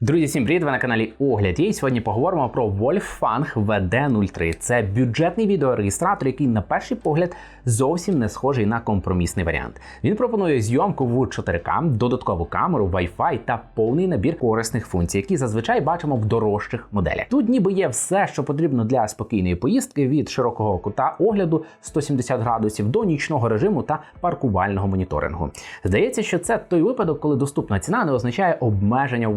Друзі, всім привіт! Ви на каналі Огляд. І сьогодні поговоримо про Wolfgang VD03. Це бюджетний відеореєстратор, який на перший погляд зовсім не схожий на компромісний варіант. Він пропонує зйомку в 4К, додаткову камеру, Wi-Fi та повний набір корисних функцій, які зазвичай бачимо в дорожчих моделях. Тут ніби є все, що потрібно для спокійної поїздки від широкого кута огляду 170 градусів до нічного режиму та паркувального моніторингу. Здається, що це той випадок, коли доступна ціна не означає обмеження в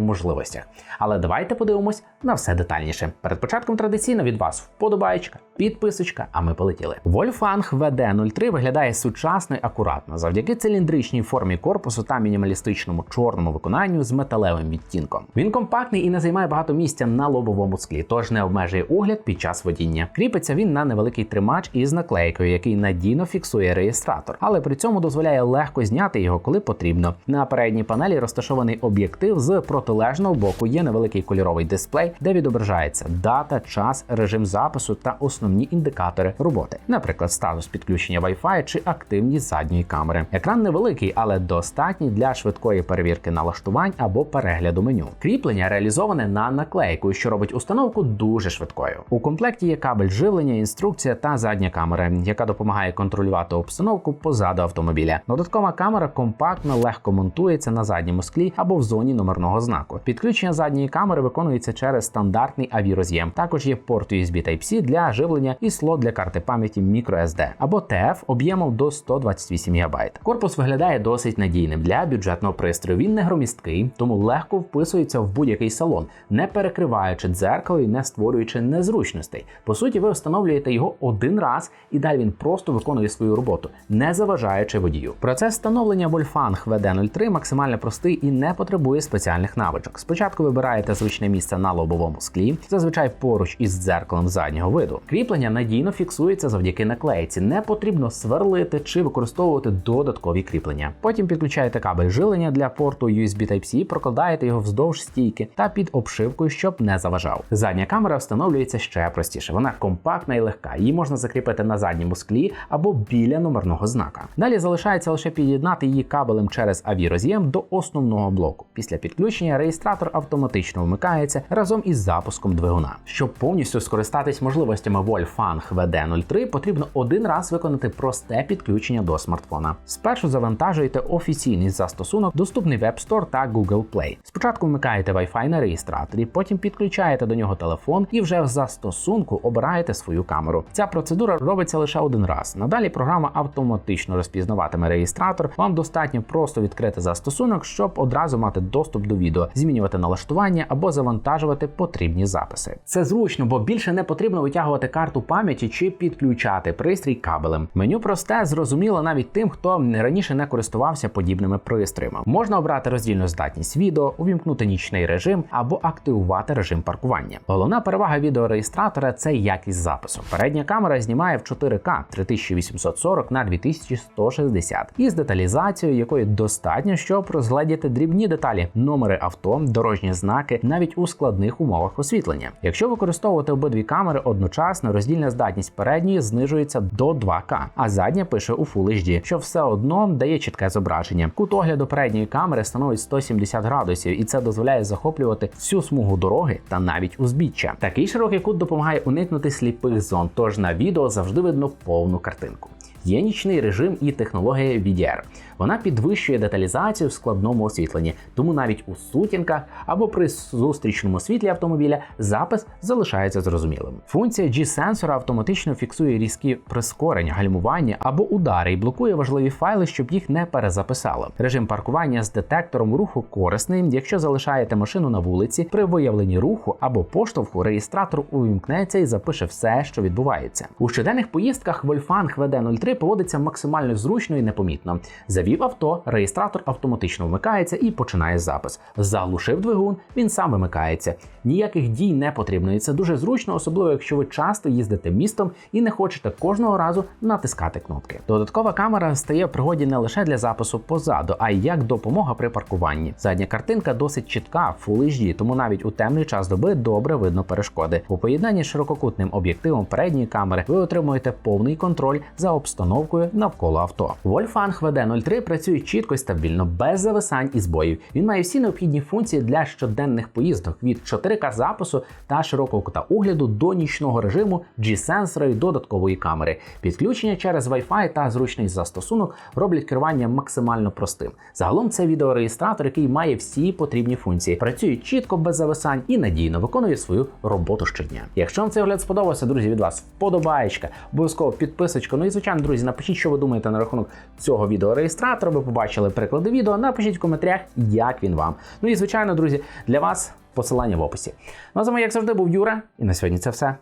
можливостях. Але давайте подивимось на все детальніше. Перед початком традиційно від вас вподобаєчка, підписочка, а ми полетіли. Wolfgang VD03 виглядає сучасно і акуратно завдяки циліндричній формі корпусу та мінімалістичному чорному виконанню з металевим відтінком. Він компактний і не займає багато місця на лобовому склі, тож не обмежує огляд під час водіння. Кріпиться він на невеликий тримач із наклейкою, який надійно фіксує реєстратор, але при цьому дозволяє легко зняти його, коли потрібно. На передній панелі розташований об'єктив з протилежного боку є невеликий кольоровий дисплей, де відображається дата, час, режим запису та основні індикатори роботи, наприклад, статус підключення Wi-Fi чи активність задньої камери. Екран невеликий, але достатній для швидкої перевірки налаштувань або перегляду меню. Кріплення реалізоване на наклейку, що робить установку дуже швидкою. У комплекті є кабель живлення, інструкція та задня камера, яка допомагає контролювати обстановку позаду автомобіля. Додаткова камера компактно, легко монтується на задньому склі або в зоні номерного знаку. Підключення задньої камери виконується через стандартний авіроз'єм. Також є порт USB Type-C для живлення і слот для карти пам'яті microSD або TF об'ємом до 128 ГБ. Корпус виглядає досить надійним для бюджетного пристрою. Він не громісткий, тому легко вписується в будь-який салон, не перекриваючи дзеркало і не створюючи незручностей. По суті, ви встановлюєте його один раз, і далі він просто виконує свою роботу, не заважаючи водію. Процес встановлення Wolfgang VD03 максимально простий і не потребує спеціальних навичок. Спочатку вибираєте звичне місце на лобовому склі, зазвичай поруч із дзеркалом заднього виду. Кріплення надійно фіксується завдяки наклейці. Не потрібно сверлити чи використовувати додаткові кріплення. Потім підключаєте кабель жилення для порту USB Type-C, прокладаєте його вздовж стійки та під обшивкою, щоб не заважав. Задня камера встановлюється ще простіше. Вона компактна і легка. Її можна закріпити на задньому склі або біля номерного знака. Далі залишається лише під'єднати її кабелем через авіроз'єм до основного блоку. Після підключення реєстратор автоматично вмикається разом із запуском двигуна. Щоб повністю скористатись можливостями Wolfgang VD03, потрібно один раз виконати просте підключення до смартфона. Спершу завантажуєте офіційний застосунок, доступний в App Store та Google Play. Спочатку вмикаєте Wi-Fi на реєстраторі, потім підключаєте до нього телефон і вже в застосунку обираєте свою камеру. Ця процедура робиться лише один раз. Надалі програма автоматично розпізнаватиме реєстратор. Вам достатньо просто відкрити застосунок, щоб одразу мати доступ до відео, змінювати налаштування або завантажувати потрібні записи. Це зручно, бо більше не потрібно витягувати карту пам'яті чи підключати пристрій кабелем. Меню просте, зрозуміло навіть тим, хто раніше не користувався подібними пристроями. Можна обрати роздільну здатність відео, увімкнути нічний режим або активувати режим паркування. Головна перевага відеореєстратора це якість запису. Передня камера знімає в 4К 3840 на 2160 із деталізацією, якої достатньо, щоб розгледіти дрібні деталі, номери авто, дорожні знаки, навіть у складних умовах освітлення. Якщо використовувати обидві камери одночасно, роздільна здатність передньої знижується до 2К, а задня пише у Full HD, що все одно дає чітке зображення. Кут огляду передньої камери становить 170 градусів, і це дозволяє захоплювати всю смугу дороги та навіть узбіччя. Такий широкий кут допомагає уникнути сліпих зон, тож на відео завжди видно повну картинку. Є нічний режим і технологія VDR. Вона підвищує деталізацію в складному освітленні, тому навіть у сутінках або при зустрічному світлі автомобіля запис залишається зрозумілим. Функція G-сенсора автоматично фіксує різкі прискорення, гальмування або удари і блокує важливі файли, щоб їх не перезаписало. Режим паркування з детектором руху корисний. Якщо залишаєте машину на вулиці, при виявленні руху або поштовху реєстратор увімкнеться і запише все, що відбувається. У щоденних поїздках Wolfgang VD03 поводиться максимально зручно і непомітно. Завів авто, реєстратор автоматично вмикається і починає запис. Заглушив двигун, він сам вимикається. Ніяких дій не потрібно, і це дуже зручно, особливо якщо ви часто їздите містом і не хочете кожного разу натискати кнопки. Додаткова камера стає в пригоді не лише для запису позаду, а й як допомога при паркуванні. Задня картинка досить чітка, Full HD, тому навіть у темний час доби добре видно перешкоди. У поєднанні з ширококутним об'єктивом передньої камери ви отримуєте повний контроль за обставинами установкою навколо авто. Wolfgang VD03 працює чітко і стабільно, без зависань і збоїв. Він має всі необхідні функції для щоденних поїздок від 4К запису та широкого кута огляду до нічного режиму, G-сенсора і додаткової камери. Підключення через Wi-Fi та зручний застосунок роблять керування максимально простим. Загалом це відеореєстратор, який має всі потрібні функції, працює чітко без зависань і надійно виконує свою роботу щодня. Якщо вам цей огляд сподобався, друзі, від вас вподобаєчка, обов'язково підписочка. Ну і звичайно, друзі, напишіть, що ви думаєте на рахунок цього відеореєстратора. Ви побачили приклади відео. Напишіть в коментарях, як він вам. Ну і звичайно, друзі, для вас посилання в описі. Ну а з вами, як завжди, був Юра, і на сьогодні це все.